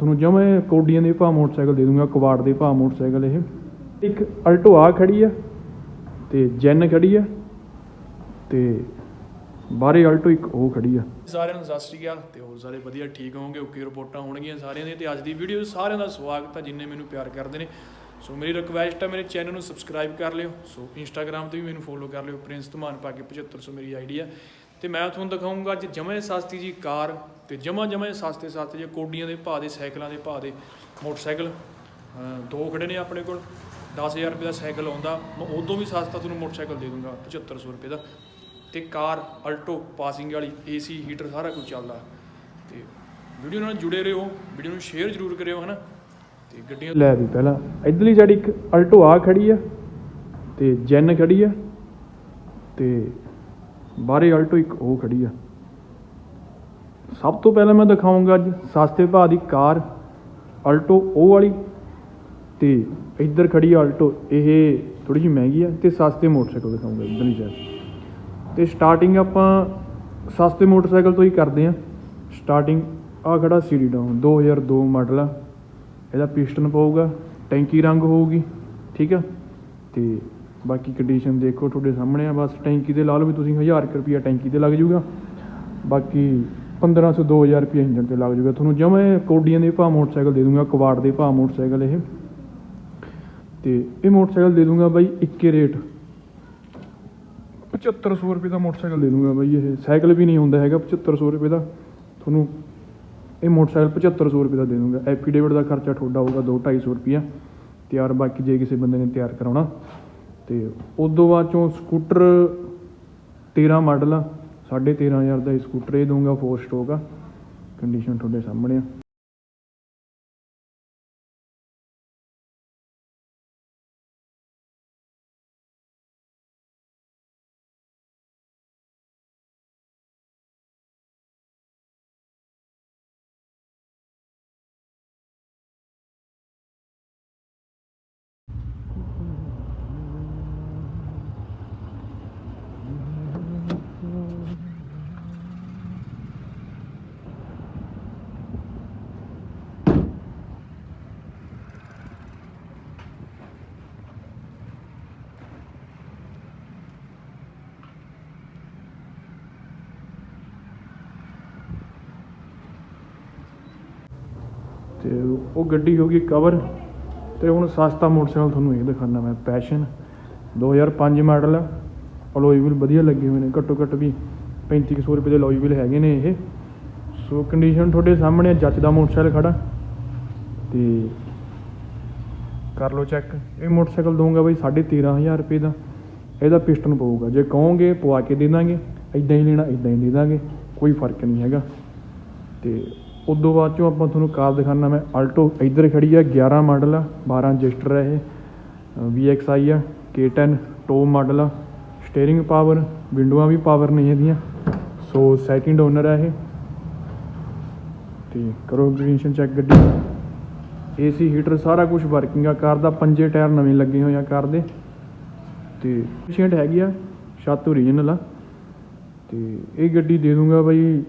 ਤੁਹਾਨੂੰ ਜਮੇ ਕੋਡੀਆਂ ਦੇ ਭਾਅ ਮੋਟਰਸਾਈਕਲ ਦੇ ਦੂੰਗਾ, ਕਵਾੜ ਦੇ ਭਾਅ ਮੋਟਰਸਾਈਕਲ ਇਹ। ਇੱਕ ਅਲਟੋ ਆ ਖੜੀ ਆ ਤੇ ਜੈਨ ਖੜੀ ਆ ਤੇ ਬਾਹਰੇ ਅਲਟੋ ਇੱਕ ਉਹ ਖੜੀ ਆ। ਸਾਰਿਆਂ ਨੂੰ ਸਤਿ ਸ਼੍ਰੀ ਅਕਾਲ ਤੇ ਹੋਰ ਸਾਰੇ ਵਧੀਆ ਠੀਕ ਹੋਵੋਗੇ, ਓਕੇ ਰਿਪੋਰਟਾਂ ਹੋਣਗੀਆਂ ਸਾਰਿਆਂ ਦੀਆਂ ਤੇ ਅੱਜ ਦੀ ਵੀਡੀਓ ਸਾਰਿਆਂ ਦਾ ਸਵਾਗਤ ਆ ਜਿੰਨੇ ਮੈਨੂੰ ਪਿਆਰ ਕਰਦੇ ਨੇ। ਸੋ ਮੇਰੀ ਰਿਕਵੈਸਟ ਹੈ ਮੇਰੇ ਚੈਨਲ ਨੂੰ ਸਬਸਕ੍ਰਾਈਬ ਕਰ ਲਿਓ। ਸੋ ਇੰਸਟਾਗ੍ਰam ਤੇ ਵੀ ਮੈਨੂੰ ਫੋਲੋ ਕਰ ਲਿਓ ਪ੍ਰਿੰਸ ਧਮਾਨ ਪਾ ਕੇ 7500 ਮੇਰੀ ਆਈਡੀ ਆ। ਤੇ ਮੈਂ ਤੁਹਾਨੂੰ ਦਿਖਾਉਂਗਾ ਅੱਜ ਜਮੇ ਸਸਤੀ ਜੀ ਕਾਰ ਤੇ ਜਮਾ ਜਮੇ ਸਸਤੇ ਸਸਤੇ ਜੇ ਕੋਡੀਆਂ ਦੇ ਭਾਅ ਦੇ, ਸਾਈਕਲਾਂ ਦੇ ਭਾਅ ਦੇ ਮੋਟਰਸਾਈਕਲ ਦੋ ਖੜੇ ਨੇ ਆਪਣੇ ਕੋਲ 10000 ਰੁਪਏ ਦਾ ਸਾਈਕਲ ਆਉਂਦਾ, ਮੈਂ ਉਦੋਂ ਵੀ ਸਸਤਾ ਤੁਹਾਨੂੰ ਮੋਟਰਸਾਈਕਲ ਦੇ ਦੂੰਗਾ 7500 ਰੁਪਏ ਦਾ। ਤੇ ਕਾਰ ਅਲਟੋ ਪਾਸਿੰਗ ਵਾਲੀ, ਏਸੀ, ਹੀਟਰ ਸਾਰਾ ਕੁਝ ਚੱਲਦਾ। ਤੇ ਵੀਡੀਓ ਨਾਲ ਜੁੜੇ ਰਹੋ, ਵੀਡੀਓ ਨੂੰ ਸ਼ੇਅਰ ਜ਼ਰੂਰ ਕਰਿਓ, ਹਨਾ? ਤੇ ਗੱਡੀਆਂ ਲੈ ਵੀ ਪਹਿਲਾਂ, ਇਧਰਲੀ ਸਾਈਡ ਇੱਕ ਅਲਟੋ ਆ ਖੜੀ ਆ, ਤੇ ਜੈਨ ਖੜੀ ਆ, ਤੇ ਬਾਹਰੇ ਆਲਟੋ ਇੱਕ ਉਹ ਖੜੀ ਆ। ਸਭ ਤੋਂ ਪਹਿਲਾਂ ਮੈਂ ਦਿਖਾਉਂਗਾ ਅੱਜ ਸਸਤੇ ਭਾਅ ਦੀ ਕਾਰ ਆਲਟੋ ਉਹ ਵਾਲੀ ਤੇ ਇੱਧਰ ਖੜੀ ਆਲਟੋ ਇਹ ਥੋੜੀ ਜਿਹੀ ਮਹਿੰਗੀ ਆ ਤੇ ਸਸਤੇ ਮੋਟਰਸਾਈਕਲ ਦਿਖਾਉਂਗਾ ਇੱਧਰਲੀ ਸਾਈਡ ਤੇ ਸਟਾਰਟਿੰਗ ਆਪਾਂ ਸਸਤੇ ਮੋਟਰਸਾਈਕਲ ਤੋਂ ਹੀ ਕਰਦੇ ਆ। ਸਟਾਰਟਿੰਗ ਆ ਖੜਾ ਸੀਡੀ ਡਾਊਨ 2002 ਮਾਡਲ ਆ। ਇਹਦਾ ਪਿਸਟਨ ਪਊਗਾ, ਟੈਂਕੀ ਰੰਗ ਹੋਊਗੀ, ਠੀਕ ਆ? ਤੇ ਬਾਕੀ ਕੰਡੀਸ਼ਨ ਦੇਖੋ ਤੁਹਾਡੇ ਸਾਹਮਣੇ ਆ, ਬਸ ਟੈਂਕੀ ਤੇ ਲਾ ਲਓ ਵੀ ਤੁਸੀਂ 1000 ਕੁ ਰੁਪਿਆ ਟੈਂਕੀ ਤੇ ਲੱਗ ਜਾਊਗਾ। ਬਾਕੀ 1500 2000 ਰੁਪਿਆ ਇੰਜਨ ਤੇ ਲੱਗ ਜਾਊਗਾ। ਤੁਹਾਨੂੰ ਜਮੇ ਕੋਡੀਆਂ ਦੇ ਭਾਅ ਮੋਟਰਸਾਈਕਲ ਦੇ ਦੂੰਗਾ, ਕਵਾੜ ਦੇ ਭਾਅ ਮੋਟਰਸਾਈਕਲ ਇਹ। ਤੇ ਇਹ ਮੋਟਰਸਾਈਕਲ ਦੇ ਦੂੰਗਾ ਬਾਈ ਇੱਕੇ ਰੇਟ। 7500 ਰੁਪਏ ਦਾ ਮੋਟਰਸਾਈਕਲ ਦੇ ਦੂੰਗਾ ਬਾਈ ਇਹ। ਸਾਈਕਲ ਵੀ ਨਹੀਂ ਹੁੰਦਾ ਹੈਗਾ 7500 ਰੁਪਏ ਦਾ। ਤੁਹਾਨੂੰ ਇਹ ਮੋਟਰਸਾਈਕਲ 7500 ਰੁਪਏ ਦਾ ਦੇ ਦੂੰਗਾ। ਐਫੀਡੇਵਿਟ ਦਾ ਖਰਚਾ ਤੁਹਾਡਾ ਹੋਊਗਾ 2 250 ਰੁਪਿਆ ਤਿਆਰ ਬਾਕੀ ਜੇ ਕਿਸੇ ਬੰਦੇ ਨੇ ਤਿਆਰ ਕਰਾਉਣਾ ਤੇ ਉਦੋਂ ਬਾਅਦ ਚੋਂ ਸਕੂਟਰ 13 ਮਾਡਲ ਆ 13500 ਦਾ ਇਹ ਸਕੂਟਰ, ਇਹ ਦਊਂਗਾ ਫੋਰ ਸਟੋਕ ਆ। ਕੰਡੀਸ਼ਨ ਤੁਹਾਡੇ ਸਾਹਮਣੇ ਆ। ਤੇ ਉਹ ਗੱਡੀ ਹੋ ਗਈ ਕਵਰ ਤੇ ਹੁਣ ਸਸਤਾ ਮੋਟਰਸਾਈਕਲ ਤੁਹਾਨੂੰ ਇਹ ਦਿਖਾਣਾ ਮੈਂ ਪੈਸ਼ਨ 2005 ਮਾਡਲ ਆ। ਅਲੋਈ ਵੀਲ ਵਧੀਆ ਲੱਗੇ ਹੋਏ ਨੇ ਘੱਟੋ ਘੱਟ ਵੀ 3500 ਰੁਪਏ ਦੇ ਅਲੋਈ ਵੀਲ ਹੈਗੇ ਨੇ ਇਹ। ਸੋ ਕੰਡੀਸ਼ਨ ਤੁਹਾਡੇ ਸਾਹਮਣੇ ਆ, ਜੱਚਦਾ ਮੋਟਰਸਾਈਕਲ ਖੜਾ। ਤੇ ਕਰ ਲਓ ਚੈੱਕ ਇਹ ਮੋਟਰਸਾਈਕਲ ਦਊਂਗਾ ਬਈ 13500 ਰੁਪਏ ਦਾ। ਇਹਦਾ ਪਿਸਟਨ ਪਊਗਾ। ਜੇ ਕਹੋਗੇ ਪਵਾ ਕੇ ਦੇ ਦਾਂਗੇ। ਇਦਾਂ ਹੀ ਲੈਣਾ ਇਦਾਂ ਹੀ ਦੇ ਦਾਂਗੇ। ਕੋਈ ਫ਼ਰਕ ਨਹੀਂ ਹੈਗਾ। ਤੇ ਉਦੋਂ ਬਾਅਦ ਚੋਂ ਆਪਾਂ ਤੁਹਾਨੂੰ ਕਾਰ ਦਿਖਾਉਂਦਾ ਮੈਂ ਆਲਟੋ ਇੱਧਰ ਖੜ੍ਹੀ ਆ 11 ਮਾਡਲ ਆ 12 ਰਜਿਸਟਰ ਹੈ ਇਹ ਆਈ ਆ K10 ਟੋ ਮਾਡਲ ਆ ਸਟੀਅਰਿੰਗ ਪਾਵਰ ਵਿੰਡੋਆਂ ਵੀ ਪਾਵਰ ਨਹੀਂ ਇਹਦੀਆਂ ਸੋ ਸੈਕਿੰਡ ਓਨਰ ਆ ਇਹ। ਤੇ ਕਰੋ ਕੰਡੀਸ਼ਨ ਚੈੱਕ ਗੱਡੀ। ਏਸੀ ਹੀਟਰ ਸਾਰਾ ਕੁਝ ਵਰਕਿੰਗ ਆ, ਕਾਰ ਦਾ ਪੰਜੇ ਟਾਇਰ ਨਵੇਂ ਲੱਗੇ ਹੋਏ ਆ ਕਾਰ ਦੇ। ਤੇ ਪੇਸ਼ੈਂਟ ਹੈਗੀ ਆ, ਛੱਤ ਓਰੀਜਨਲ ਆ। ਤੇ ਇਹ ਗੱਡੀ ਦੇ ਦੂੰਗਾ ਬਾਈ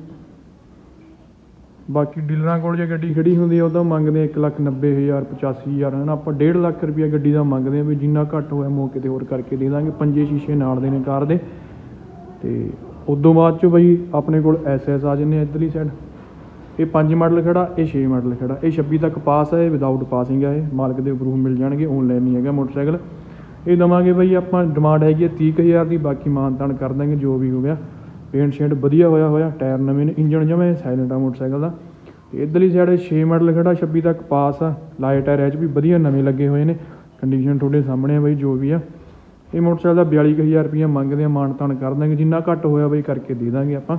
ਬਾਕੀ ਡੀਲਰਾਂ ਕੋਲ ਜੇ ਗੱਡੀ ਖੜ੍ਹੀ ਹੁੰਦੀ ਹੈ ਉਹਦਾ ਮੰਗਦੇ ਇੱਕ ਲੱਖ ਨੱਬੇ ਹਜ਼ਾਰ, ਪਚਾਸੀ ਹਜ਼ਾਰ ਹੈ ਨਾ ਆਪਾਂ ਡੇਢ ਲੱਖ ਰੁਪਈਆ ਗੱਡੀ ਦਾ ਮੰਗਦੇ ਹਾਂ ਵੀ ਜਿੰਨਾ ਘੱਟ ਹੋਇਆ ਮੌਕੇ ਤੇ ਹੋਰ ਕਰਕੇ ਦੇ ਦਾਂਗੇ। ਪੰਜੇ ਸ਼ੀਸ਼ੇ ਨਾਲ ਦੇ ਨੇ ਕਾਰ ਦੇ। ਅਤੇ ਉਦੋਂ ਬਾਅਦ 'ਚੋਂ ਬਈ ਆਪਣੇ ਕੋਲ ਐਸਐਸ ਆ ਜਾਂਦੇ ਜੰਨੇ ਇਧਰਲੀ ਸਾਈਡ ਇਹ ਪੰਜ ਮਾਡਲ ਖੜਾ, ਇਹ 6 ਮਾਡਲ ਖੜਾ। ਇਹ 26 ਤੱਕ ਪਾਸ ਹੈ ਵਿਦਆਊਟ ਪਾਸਿੰਗ ਹੈ ਇਹ। ਮਾਲਕ ਦੇ ਪ੍ਰੂਫ ਮਿਲ ਜਾਣਗੇ ਆਨਲਾਈਨ ਨਹੀਂ ਹੈਗਾ ਮੋਟਰਸਾਈਕਲ। ਇਹ ਦਵਾਂਗੇ ਬਈ ਆਪਾਂ ਡਿਮਾਂਡ ਹੈਗੀ ਹੈ 30000 ਦੀ, ਬਾਕੀ ਮਾਨਤਾਨ ਕਰ ਦਾਂਗੇ ਜੋ ਵੀ ਹੋ ਗਿਆ। ਪੇਂਟ ਸ਼ੇਡ ਵਧੀਆ ਹੋਇਆ ਹੋਇਆ, ਟਾਇਰ ਨਵੇਂ ਨੇ, ਇੰਜਣ ਜਮੇ ਸਾਇਲੈਂਟ ਆ ਮੋਟਰਸਾਈਕਲ ਦਾ। ਤੇ ਇਧਰਲੀ ਸਾਈਡ 6 ਮਾਡਲ ਖੜਾ 26 ਤੱਕ ਪਾਸ ਆ ਲਾਈਟ ਟਾਇਰ ਐਚ ਵੀ ਵਧੀਆ ਨਵੇਂ ਲੱਗੇ ਹੋਏ ਨੇ। ਕੰਡੀਸ਼ਨ ਤੁਹਾਡੇ ਸਾਹਮਣੇ ਆ ਬਾਈ, ਜੋ ਵੀ ਆ। ਇਹ ਮੋਟਰਸਾਈਕਲ ਦਾ 42000 ਰੁਪਏ ਮੰਗਦੇ ਆ ਮਾਨਤਾਨ ਕਰ ਦਾਂਗੇ। ਜਿੰਨਾ ਘੱਟ ਹੋਇਆ ਬਈ, ਕਰਕੇ ਦੇ ਦਾਂਗੇ ਆਪਾਂ।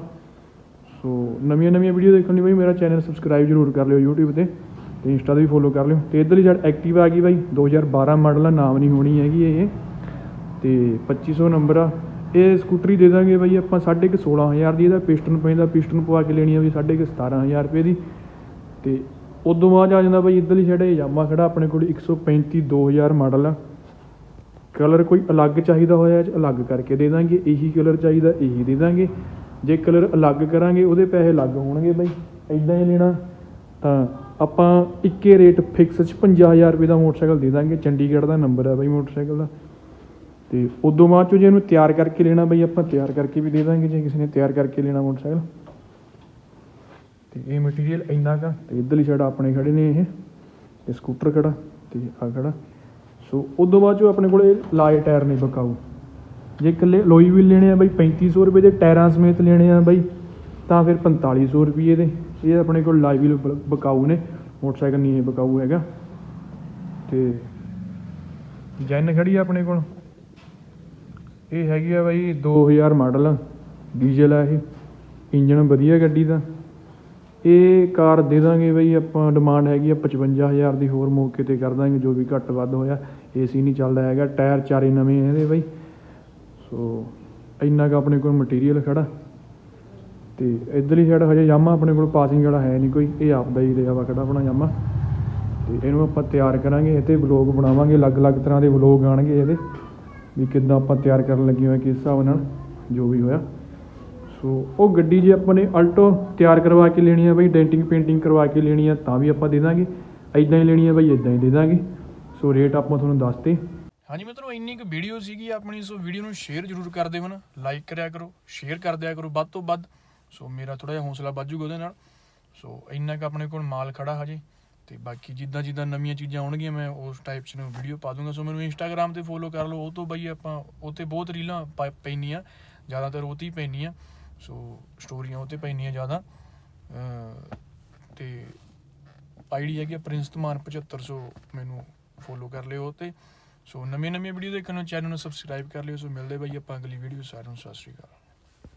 ਸੋ ਨਵੀਆਂ ਨਵੀਆਂ ਵੀਡੀਓ ਦੇਖਣ ਲਈ ਬਈ, ਮੇਰਾ ਚੈਨਲ ਸਬਸਕ੍ਰਾਈਬ ਜ਼ਰੂਰ ਕਰ ਲਿਓ YouTube ਤੇ ਤੇ ਇੰਸਟਾ ਤੇ ਵੀ ਫੋਲੋ ਕਰ ਲਿਓ। ਤੇ ਇਧਰਲੀ ਸਾਈਡ ਐਕਟਿਵ ਆ ਗਈ ਬਾਈ 2012 ਮਾਡਲ ਆ, ਨਾਮ ਨਹੀਂ ਹੋਣੀ ਹੈਗੀ ਇਹ। ਤੇ 2500 ਨੰਬਰ ਆ। ਇਹ ਸਕੂਟਰੀ ਦੇ ਦਾਂਗੇ ਬਾਈ ਆਪਾਂ 16500 ਦੀ, ਇਹਦਾ ਪਿਸਟਨ ਪੈਂਦਾ, ਪਿਸਟਨ ਪਵਾ ਕੇ ਲੈਣੀ ਆ ਵੀ 17500 ਰੁਪਏ ਦੀ। ਅਤੇ ਉਦੋਂ ਬਾਅਦ ਆ ਜਾਂਦਾ ਬਾਈ ਇਧਰਲੀ ਸਾਈਡ ਇਹ ਯਾਮਾ ਖੜਾ ਆਪਣੇ ਕੋਲ 135 2000 ਮਾਡਲ ਆ। ਕਲਰ ਕੋਈ ਅਲੱਗ ਚਾਹੀਦਾ ਹੋਇਆ ਅਲੱਗ ਕਰਕੇ ਦੇ ਦਾਂਗੇ। ਇਹੀ ਕਲਰ ਚਾਹੀਦਾ, ਇਹੀ ਦੇ ਦਾਂਗੇ। ਜੇ ਕਲਰ ਅਲੱਗ ਕਰਾਂਗੇ, ਉਹਦੇ ਪੈਸੇ ਅਲੱਗ ਹੋਣਗੇ ਬਾਈ। ਇਦਾਂ ਹੀ ਲੈਣਾ, ਤਾਂ ਆਪਾਂ ਇੱਕੇ ਰੇਟ ਫਿਕਸ 'ਚ 50000 ਰੁਪਏ ਦਾ ਮੋਟਰਸਾਈਕਲ ਦੇ ਦਾਂਗੇ। ਚੰਡੀਗੜ੍ਹ ਦਾ ਨੰਬਰ ਆ ਬਾਈ ਮੋਟਰਸਾਈਕਲ ਦਾ। ਤੇ ਉਦੋਂ ਬਾਅਦ ਚੋਂ ਜੇ ਇਹਨੂੰ ਤਿਆਰ ਕਰਕੇ ਲੈਣਾ ਬਈ, ਆਪਾਂ ਤਿਆਰ ਕਰਕੇ ਵੀ ਦੇ ਦਾਂਗੇ ਜੇ ਕਿਸੇ ਨੇ ਤਿਆਰ ਕਰਕੇ ਲੈਣਾ ਮੋਟਰਸਾਈਕਲ। ਤੇ ਇਹ ਮਟੀਰੀਅਲ ਇੰਨਾ ਕਾ ਤੇ ਇੱਧਰਲੀ ਸਾਈਡ ਆਪਣੇ ਖੜੇ ਨੇ ਇਹ, ਤੇ ਸਕੂਟਰ ਖੜਾ ਤੇ ਆ ਖੜਾ। ਸੋ ਉਦੋਂ ਬਾਅਦ ਚੋਂ ਆਪਣੇ ਕੋਲੇ ਲਾਏ ਟਾਇਰ ਨੇ ਬਕਾਊ। ਜੇ ਇਕੱਲੇ ਲੋਈ ਵੀ ਲੈਣੇ ਆ ਬਈ 3500 ਰੁਪਏ ਦੇ ਟਾਇਰਾਂ ਸਮੇਤ ਲੈਣੇ ਆ ਬਈ, ਤਾਂ ਫਿਰ 4500 ਰੁਪਏ ਦੇ। ਇਹ ਆਪਣੇ ਕੋਲ ਲਾਈਵ ਵੀ ਬਕਾਊ ਨੇ, ਮੋਟਰਸਾਈਕਲ ਨਹੀਂ ਇਹ ਬਕਾਊ ਹੈਗਾ। ਤੇ ਜੈਨ ਖੜੀ ਆ ਆਪਣੇ ਕੋਲ। ਇਹ ਹੈਗੀ ਆ ਬਾਈ 2000 ਮਾਡਲ, ਡੀਜ਼ਲ ਆ ਇਹ ਇੰਜਨ ਵਧੀਆ ਗੱਡੀ ਦਾ। ਇਹ ਕਾਰ ਦੇ ਦਾਂਗੇ ਬਈ, ਆਪਾਂ ਡਿਮਾਂਡ ਹੈਗੀ ਆ 55000 ਦੀ, ਹੋਰ ਮੌਕੇ ਤੇ ਕਰ ਦਾਂਗੇ, ਜੋ ਵੀ ਘੱਟ ਵੱਧ ਹੋਇਆ, ਏਸੀ ਨਹੀਂ ਚੱਲਦਾ ਹੈਗਾ, ਟਾਇਰ ਚਾਰੇ ਨਵੇਂ ਇਹਦੇ ਬਈ। ਸੋ, ਇੰਨਾ ਕੁ ਆਪਣੇ ਕੋਲ ਮਟੀਰੀਅਲ ਖੜਾ। ਤੇ ਇਧਰਲੀ ਸਾਈਡ ਹਜੇ ਯਾਮਾ ਆਪਣੇ ਕੋਲ ਪਾਸਿੰਗ ਵਾਲਾ ਹੈ ਨਹੀਂ ਕੋਈ, ਇਹ ਆਪਦਾ ਹੀ ਰਿਹਾ ਵਾ ਖੜਾ ਆਪਣਾ ਯਾਮਾ। ਤੇ ਇਹਨੂੰ ਆਪਾਂ ਤਿਆਰ ਕਰਾਂਗੇ ਇਹ ਤੇ ਵਲੌਗ ਬਣਾਵਾਂਗੇ, ਅਲੱਗ-ਅਲੱਗ ਤਰ੍ਹਾਂ ਦੇ ਵਲੌਗ ਆਣਗੇ ਇਹਦੇ। ਵੀ ਕਿੱਦਾਂ ਆਪਾਂ ਤਿਆਰ ਕਰਨ ਲੱਗੇ ਹੋਏ ਕਿਸ ਹਿਸਾਬ ਨਾਲ ਜੋ ਵੀ ਹੋਇਆ। ਸੋ ਉਹ ਗੱਡੀ ਜੇ ਆਪਾਂ ਨੇ ਅਲਟੋ ਤਿਆਰ ਕਰਵਾ ਕੇ ਲੈਣੀ ਆ ਬਈ, ਡੈਂਟਿੰਗ, ਪੇਂਟਿੰਗ ਕਰਵਾ ਕੇ ਲੈਣੀ ਆ, ਤਾਂ ਵੀ ਆਪਾਂ ਦੇ ਦਾਂਗੇ। ਐਦਾਂ ਹੀ ਲੈਣੀ ਆ ਬਈ ਐਦਾਂ ਹੀ ਦੇ ਦਾਂਗੇ। ਸੋ ਰੇਟ ਆਪਾਂ ਤੁਹਾਨੂੰ ਦੱਸਤੇ। ਹਾਂਜੀ ਮਿੱਤਰੋ, ਇੰਨੀ ਕੁ ਵੀਡੀਓ ਸੀਗੀ ਆਪਣੀ, ਸੋ ਵੀਡੀਓ ਨੂੰ ਸ਼ੇਅਰ ਜ਼ਰੂਰ ਕਰ ਦਿਓ ਨਾ ਲਾਈਕ ਕਰਿਆ ਕਰੋ ਸ਼ੇਅਰ ਕਰ ਦਿਆ ਕਰੋ ਵੱਧ ਤੋਂ ਵੱਧ। ਸੋ ਮੇਰਾ ਥੋੜਾ ਜਿਹਾ ਹੌਸਲਾ ਵੱਜੂਗਾ ਉਹਦੇ ਨਾਲ। ਸੋ ਇੰਨਾ ਕੁ ਆਪਣੇ ਕੋਲ ਮਾਲ ਖੜਾ ਹਜੇ। ਤੇ ਬਾਕੀ ਜਿੱਦਾਂ ਜਿੱਦਾਂ ਨਵੀਆਂ ਚੀਜ਼ਾਂ ਆਉਣਗੀਆਂ, ਮੈਂ ਉਸ ਟਾਈਪ 'ਚ ਨੂੰ ਵੀਡੀਓ ਪਾ ਦੂੰਗਾ। ਸੋ ਮੈਨੂੰ ਇੰਸਟਾਗ੍ਰam ਤੇ ਫੋਲੋ ਕਰ ਲਓ। ਉਹ ਤੋਂ ਬਈ ਆਪਾਂ ਉਹ ਤੇ ਬਹੁਤ ਰੀਲਾਂ ਪਾ- ਪੈਂਦੀਆਂ। ਜ਼ਿਆਦਾਤਰ ਉਹ ਤੇ ਹੀ ਪੈਂਦੀਆਂ। ਸੋ ਸਟੋਰੀਆਂ ਉਹ ਤੇ ਪੈਂਦੀਆਂ ਜ਼ਿਆਦਾ। ਅਹ ਤੇ ਆਈਡੀ ਹੈਗੀ ਆ ਪ੍ਰਿੰਸ ਧਮਾਨ 7500 ਮੈਨੂੰ ਫੋਲੋ ਕਰ ਲਿਓ ਉਹ ਤੇ। ਸੋ ਨਵੀਆਂ ਨਵੀਆਂ ਵੀਡੀਓ ਦੇਖਣ ਨੂੰ ਚੈਨਲ ਨੂੰ ਸਬਸਕ੍ਰਾਈਬ ਕਰ ਲਿਓ। ਸੋ ਮਿਲਦੇ ਬਈ ਆਪਾਂ ਅਗਲੀ ਵੀਡੀਓ ਸਾਰਿਆਂ ਨੂੰ ਸਤਿ ਸ਼੍ਰੀ ਅਕਾਲ।